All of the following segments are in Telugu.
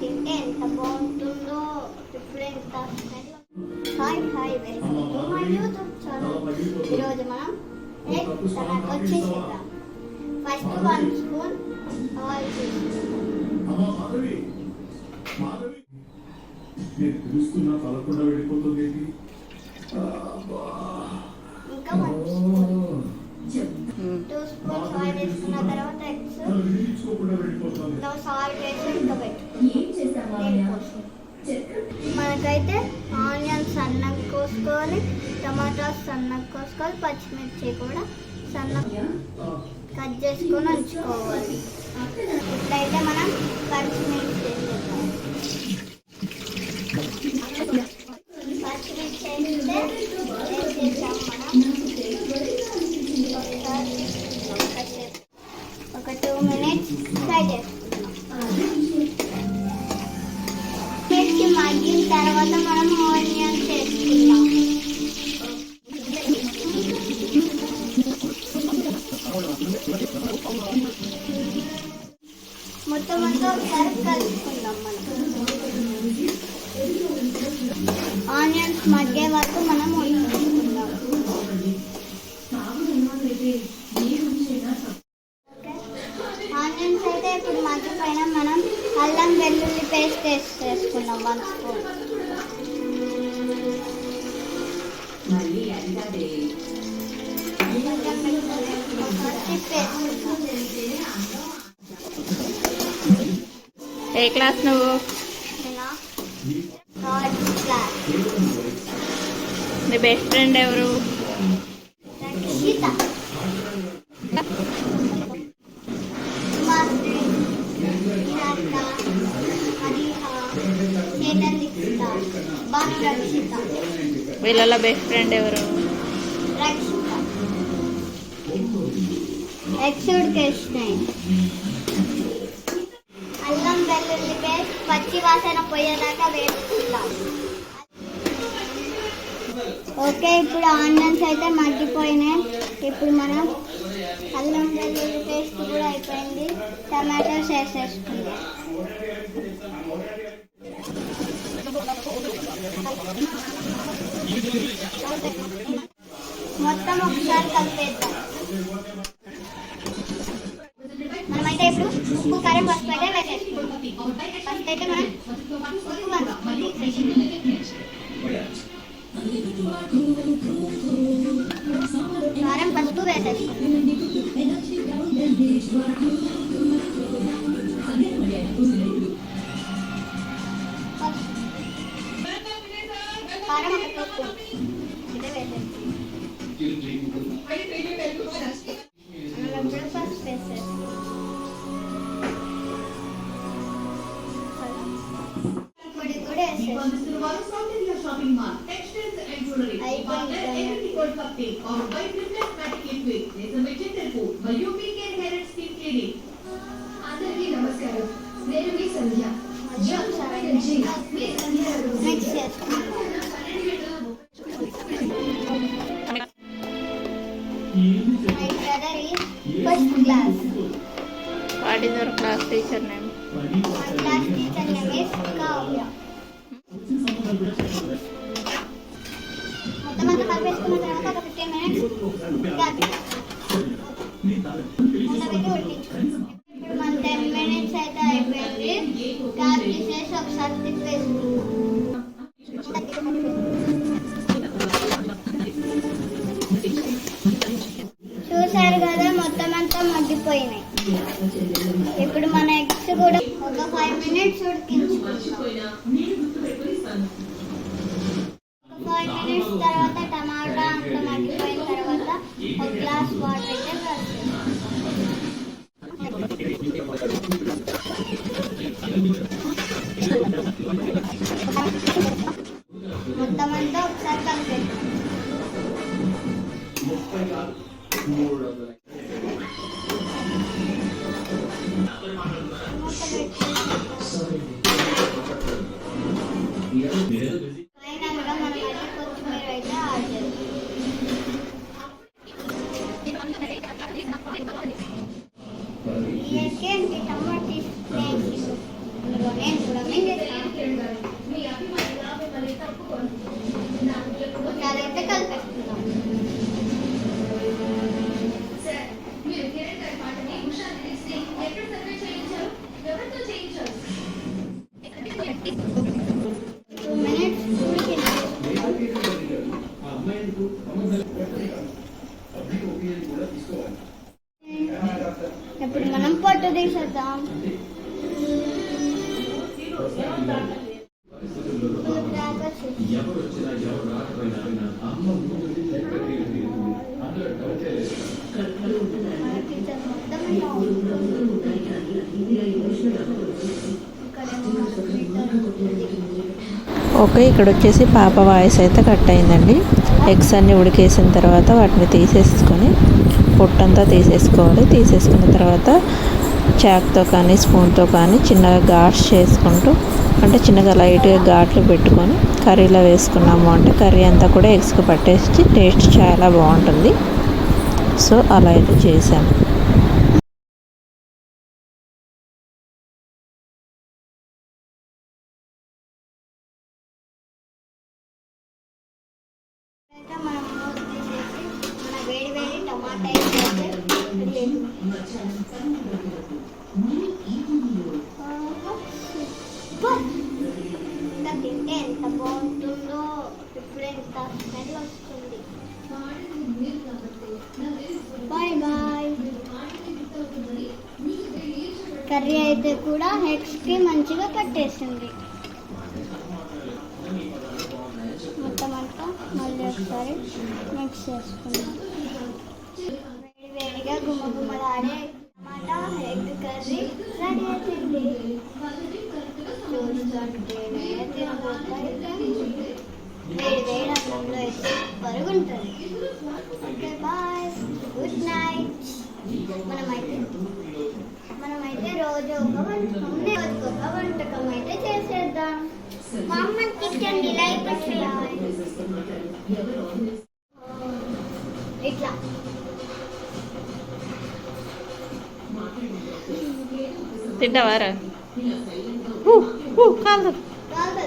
తింటే ఎంత బాగుంటుందో ఇప్పుడు ఎంత hi hi welcome to my YouTube channel ఈరోజు మనం ఎగ్ టమాటో చేసేద్దాం ఫస్ట్ వన్ స్పూన్ ఆయిల్ అమ్మా మాధవి మాధవి నేను పిలుస్తున్నా పలకుండా వెళ్ళిపోతుంది ఏంటి? అబ్బా. ఇంకా one spoon two spoons oil వేసుకున్న తర్వాత ఎగ్స్ నన్ను విడిపించుకోకుండా వెళ్ళిపోతుంది సాల్ట్ వేసి ఇంకా మనకైతే ఆనియన్స్ సన్నగా కోసుకోవాలి టమాటాస్ సన్నగా కోసుకోవాలి పచ్చిమిర్చి కూడా సన్నగా కట్ చేసుకొని ఉంచుకోవాలి. ఇప్పుడైతే మనం పచ్చిమిర్చి వేసేద్దాం పచ్చిమిర్చి వేస్తే వేసేద్దాం మనం ఒకసారి ఒక టూ మినిట్స్ ఫ్రై చేసుకుందాం మిర్చి మగ్గిన తర్వాత మనం ఆనియన్స్ వేసుకుందాం మొత్తం అంతా ఒకసారి కలుపుకుందాం మనం ఆనియన్స్ మగ్గే వరకు మనం ఉంచుకుందాం ఆనియన్స్ అయితే ఇప్పుడు మగ్గిపోయిన మనం అల్లం పేస్ట్ వేసేసుకున్నాం వన్ స్పూన్ ఏ క్లాస్ నువ్వు నీ బెస్ట్ ఫ్రెండ్ ఎవరు వీళ్ళలో బెస్ట్ ఫ్రెండ్ ఎవరు? అల్లం వెల్లుల్లి పేస్ట్ పచ్చి వాసన పోయేదాకా వేసుకుందాం. ఓకే ఇప్పుడు ఆనియన్స్ అయితే మగ్గిపోయినాయి. ఇప్పుడు మనం అల్లం వెల్లుల్లి పేస్ట్ కూడా అయిపోయింది. టమాటోస్ వేసేసుకుందాం మొత్తం ఒకసారి కలిపేద్దాం. మనమైతే ఇప్పుడు ఉప్పు కారం పసుపు అయితే వేసేసుకుంటాం ఫస్ట్ అయితే మనం ఉప్పు కారం పసుపు వేసేసుకుంటాం ఆర్ బై ప్రిఫరెన్స్ మ్యాటిక్ లిక్విడ్ నిజమే తెలుపు మరియు పీకే హెయిర్ స్కిన్ క్లినిక్ అందరికీ నమస్కారం నేను మీ సంధ్య ఒకసారి నుంచి మొత్తం అంతా కలిపేసుకున్న తర్వాత ఒక ఫిఫ్టీన్ మినిట్స్ గ్యాప్ నీ తల మూత పెట్టి ఉడికించుకుంటాం ఇప్పుడు మన టెన్ మినిట్స్ అయితే అయిపోయింది గ్యాప్ తీసేసి ఒకసారి తిప్పేసుకుంటాం ఫైవ్ మినిట్స్ ఉడికించుకుంటాం ఫైవ్ మినిట్స్ తర్వాత టమాటా అంతా మగ్గిపోయిన తర్వాత ఒక గ్లాస్ వాటర్ అయితే ఎక్కడ సర్వే చేయించారు? ఎవరితో చేయించారు? ఓకే ఇక్కడ వచ్చేసి పాప వాయిస్ అయితే కట్ అయిందండి. ఎగ్స్ అన్ని ఉడికేసిన తర్వాత వాటిని తీసేసుకొని పొట్టంతా తీసేసుకోవాలి. తీసేసుకున్న తర్వాత చాక్తో కానీ స్పూన్తో కానీ చిన్నగా గాష్ చేసుకుంటూ అంటే చిన్నగా లైట్గా ఘాట్లు పెట్టుకొని కర్రీలో వేసుకున్నాము అంటే కర్రీ అంతా కూడా ఎగ్స్కి పట్టేసి టేస్ట్ చాలా బాగుంటుంది. సో అలా అయితే చేశాను. వేడి వేడి టమాటా సూపర్. ఇంకా తింటే ఎంత బాగుంటుందో ఇప్పుడు ఎంత స్మెల్ వస్తుంది బాయ్ బాయ్ కర్రీ అయితే కూడా హెడ్స్కి మంచిగా పట్టేసింది మొత్తం అంతా మళ్ళీ ఒకసారి మిక్స్ చేసుకున్నాం వేడి వేడిగా గుమ్మ పరుగుంటుంది ఓకే బాయ్. గుడ్ నైట్ మనమైతే మనమైతే రోజు ఒక వంటకం ఒక వంటకం అయితే చేసేద్దాం. మా అమ్మ కిచెన్ చేయాలి ఇట్లా. తింటావారా కాదు కాదు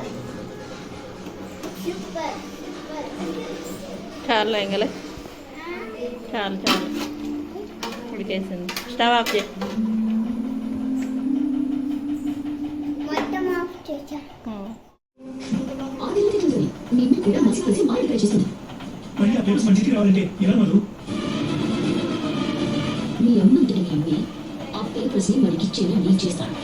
సూపర్. చాలు ఎంగలే చాలు చాలు. ఉడికేసింది. స్టవ్ ఆఫ్ చేయి. మొత్తం ఆఫ్ చేసా. మీ అమ్మంతటి మీ అమ్మే ఆ పేపర్స్ని వాడికి ఇచ్చేలా నేను చేస్తాను.